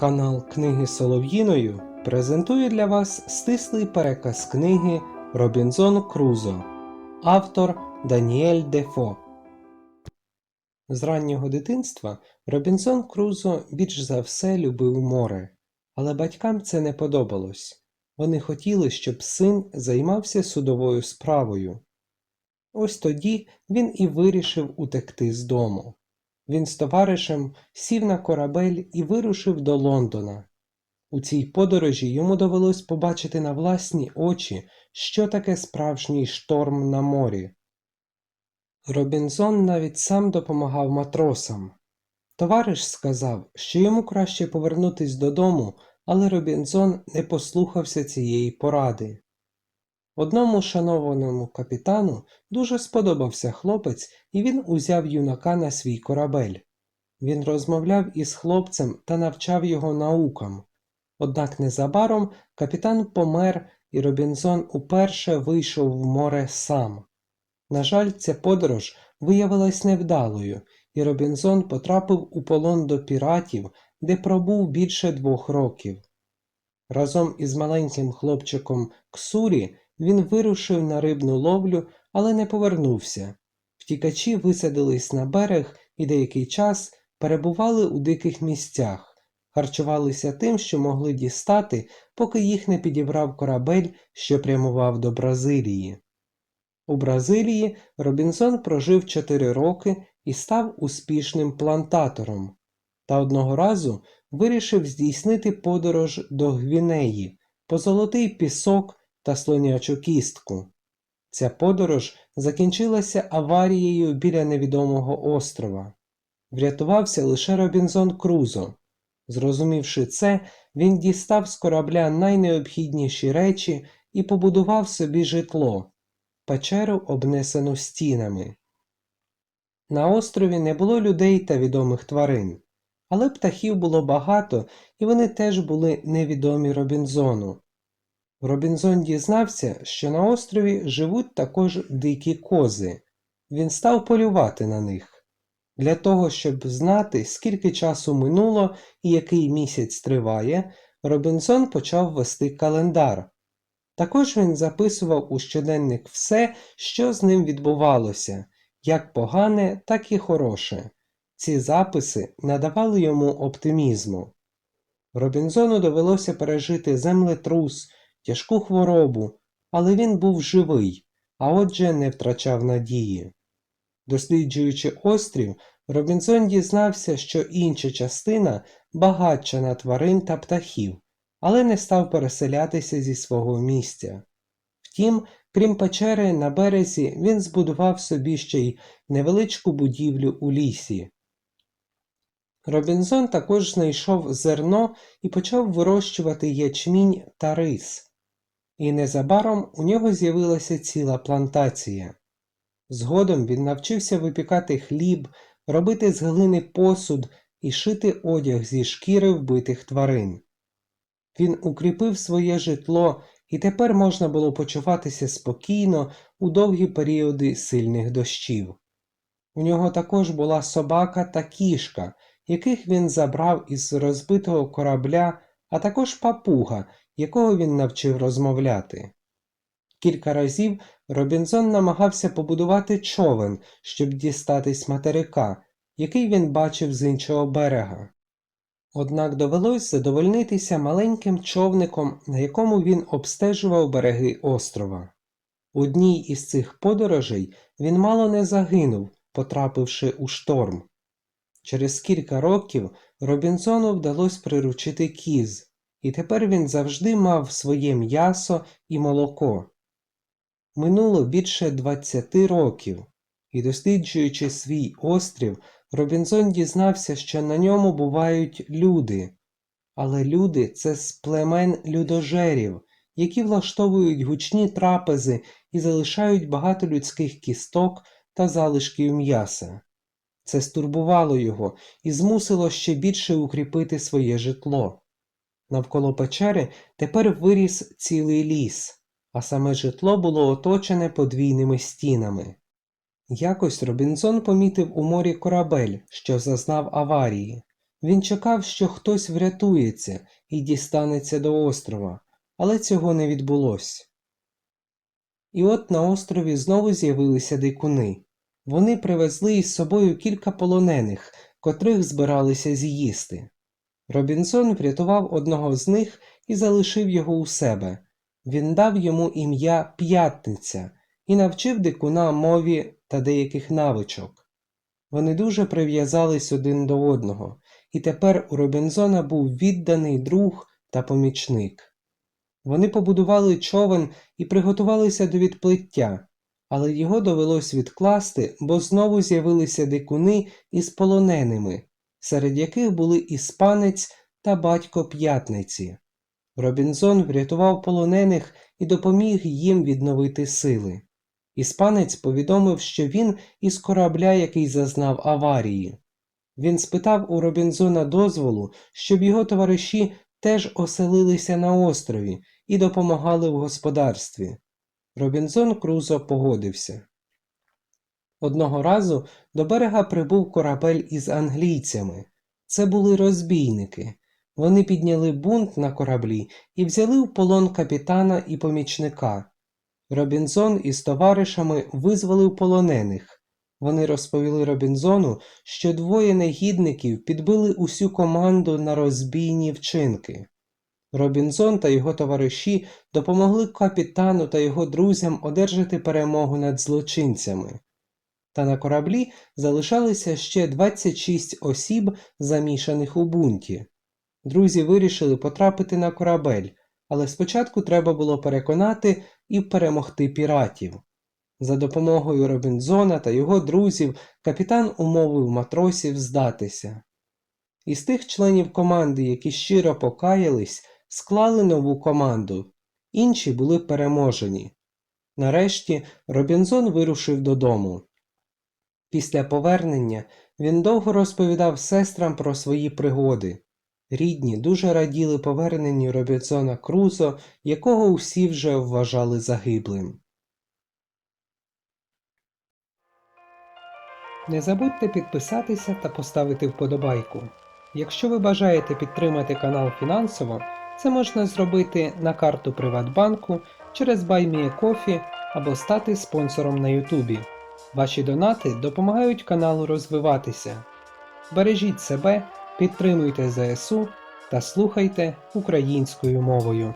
Канал Книги Солов'їною презентує для вас стислий переказ книги Робінзон Крузо, автор Даніель Дефо. З раннього дитинства Робінзон Крузо більш за все любив море, але батькам це не подобалось. Вони хотіли, щоб син займався судовою справою. Ось тоді він і вирішив утекти з дому. Він з товаришем сів на корабель і вирушив до Лондона. У цій подорожі йому довелось побачити на власні очі, що таке справжній шторм на морі. Робінзон навіть сам допомагав матросам. Товариш сказав, що йому краще повернутись додому, але Робінзон не послухався цієї поради. Одному шанованому капітану дуже сподобався хлопець, і він узяв юнака на свій корабель. Він розмовляв із хлопцем та навчав його наукам. Однак незабаром капітан помер, і Робінзон уперше вийшов в море сам. На жаль, ця подорож виявилась невдалою, і Робінзон потрапив у полон до піратів, де пробув більше двох років. Разом із маленьким хлопчиком Ксурі він вирушив на рибну ловлю, але не повернувся. Втікачі висадились на берег і деякий час перебували у диких місцях, харчувалися тим, що могли дістати, поки їх не підібрав корабель, що прямував до Бразилії. У Бразилії Робінзон прожив 4 роки і став успішним плантатором, та одного разу вирішив здійснити подорож до Гвінеї по золотий пісок та слонячу кістку. Ця подорож закінчилася аварією біля невідомого острова. Врятувався лише Робінзон Крузо. Зрозумівши це, він дістав з корабля найнеобхідніші речі і побудував собі житло печеру, обнесену стінами. На острові не було людей та відомих тварин, але птахів було багато, і вони теж були невідомі Робінзону. Робінзон дізнався, що на острові живуть також дикі кози. Він став полювати на них. Для того, щоб знати, скільки часу минуло і який місяць триває, Робінзон почав вести календар. Також він записував у щоденник все, що з ним відбувалося, як погане, так і хороше. Ці записи надавали йому оптимізму. Робінзону довелося пережити землетрус, тяжку хворобу, але він був живий, а отже не втрачав надії. Досліджуючи острів, Робінзон дізнався, що інша частина багатша на тварин та птахів, але не став переселятися зі свого місця. Втім, крім печери на березі, він збудував собі ще й невеличку будівлю у лісі. Робінзон також знайшов зерно і почав вирощувати ячмінь та рис. І незабаром у нього з'явилася ціла плантація. Згодом він навчився випікати хліб, робити з глини посуд і шити одяг зі шкіри вбитих тварин. Він укріпив своє житло, і тепер можна було почуватися спокійно у довгі періоди сильних дощів. У нього також була собака та кішка, яких він забрав із розбитого корабля, а також папуга, якого він навчив розмовляти. Кілька разів Робінзон намагався побудувати човен, щоб дістатись материка, який він бачив з іншого берега. Однак довелось задовольнитися маленьким човником, на якому він обстежував береги острова. У одній із цих подорожей він мало не загинув, потрапивши у шторм. Через кілька років Робінзону вдалося приручити кіз, і тепер він завжди мав своє м'ясо і молоко. Минуло більше 20 років, і досліджуючи свій острів, Робінзон дізнався, що на ньому бувають люди. Але люди це з племен людожерів, які влаштовують гучні трапези і залишають багато людських кісток та залишків м'яса. Це стурбувало його і змусило ще більше укріпити своє житло. Навколо печери тепер виріс цілий ліс, а саме житло було оточене подвійними стінами. Якось Робінзон помітив у морі корабель, що зазнав аварії. Він чекав, що хтось врятується і дістанеться до острова, але цього не відбулося. І от на острові знову з'явилися дикуни. Вони привезли із собою кілька полонених, котрих збиралися з'їсти. Робінсон врятував одного з них і залишив його у себе. Він дав йому ім'я П'ятниця і навчив дикуна мові та деяких навичок. Вони дуже прив'язались один до одного, і тепер у Робінзона був відданий друг та помічник. Вони побудували човен і приготувалися до відплиття, але його довелось відкласти, бо знову з'явилися дикуни із полоненими, серед яких були іспанець та батько п'ятниці. Робінзон врятував полонених і допоміг їм відновити сили. Іспанець повідомив, що він із корабля, який зазнав аварії. Він спитав у Робінзона дозволу, щоб його товариші теж оселилися на острові і допомагали в господарстві. Робінзон Крузо погодився. Одного разу до берега прибув корабель із англійцями. Це були розбійники. Вони підняли бунт на кораблі і взяли в полон капітана і помічника. Робінзон із товаришами визволив полонених. Вони розповіли Робінзону, що двоє негідників підбили усю команду на розбійні вчинки. Робінзон та його товариші допомогли капітану та його друзям одержати перемогу над злочинцями. Та на кораблі залишалися ще 26 осіб, замішаних у бунті. Друзі вирішили потрапити на корабель, але спочатку треба було переконати і перемогти піратів. За допомогою Робінзона та його друзів капітан умовив матросів здатися. Із тих членів команди, які щиро покаялись, склали нову команду, інші були переможені. Нарешті Робінзон вирушив додому. Після повернення він довго розповідав сестрам про свої пригоди. Рідні дуже раділи поверненню Робінзона Крузо, якого усі вже вважали загиблим. Не забудьте підписатися та поставити вподобайку. Якщо ви бажаєте підтримати канал фінансово, це можна зробити на карту Приватбанку через BuyMeACoffee або стати спонсором на Ютубі. Ваші донати допомагають каналу розвиватися. Бережіть себе, підтримуйте ЗСУ та слухайте українською мовою.